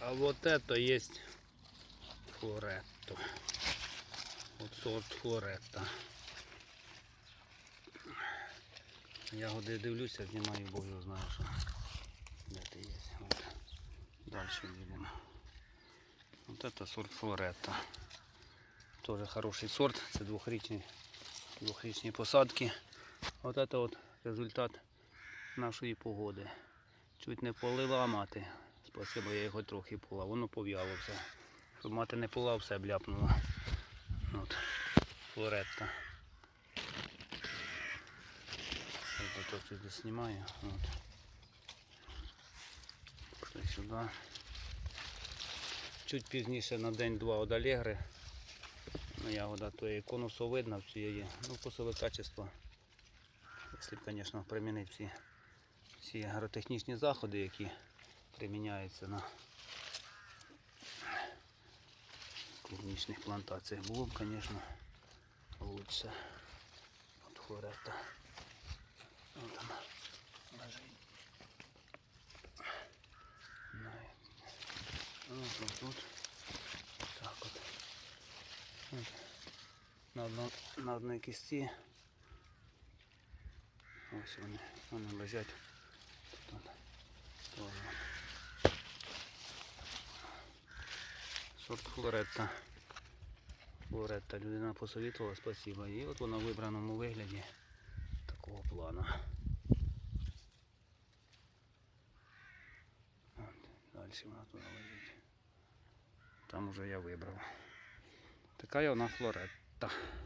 А вот это есть флоретто. Вот сорт флоретта. Ягоди дивлюся, знімаю, бо я знаю, що де ти є. От. Далі їдемо. Вот это сорт флоретта. Тоже хороший сорт. Це двохрічні, двохрічні посадки. Вот это от результат нашої погоди. Чуть не полила мати. Спасибо, я його трохи пола. Воно пов'яло все. Щоб мати не пола, все бляпнуло. От. Флоретта. Я тут знімаю. От. Пішли сюди. Чуть пізніше на день-два од Алегри. Ну, ягода то є конусовидна в цієї. Ну, посове качество. Якщо, звісно, примінити всі, всі агротехнічні заходи, які приміняються на клубничних плантаціях, було б, звісно, лучше. От хлорета. От вона лежить. На- От, от, от. Так от. От. На, одно, на одній кісті. Ось вони, вони лежать. Тут от. Сорт флоретта. Флоретта людина посовітувала, спасибо. І от вона в вибраному вигляді такого плану. От, далі вона туди лежить. Там уже я вибрав. Така вона флоретта.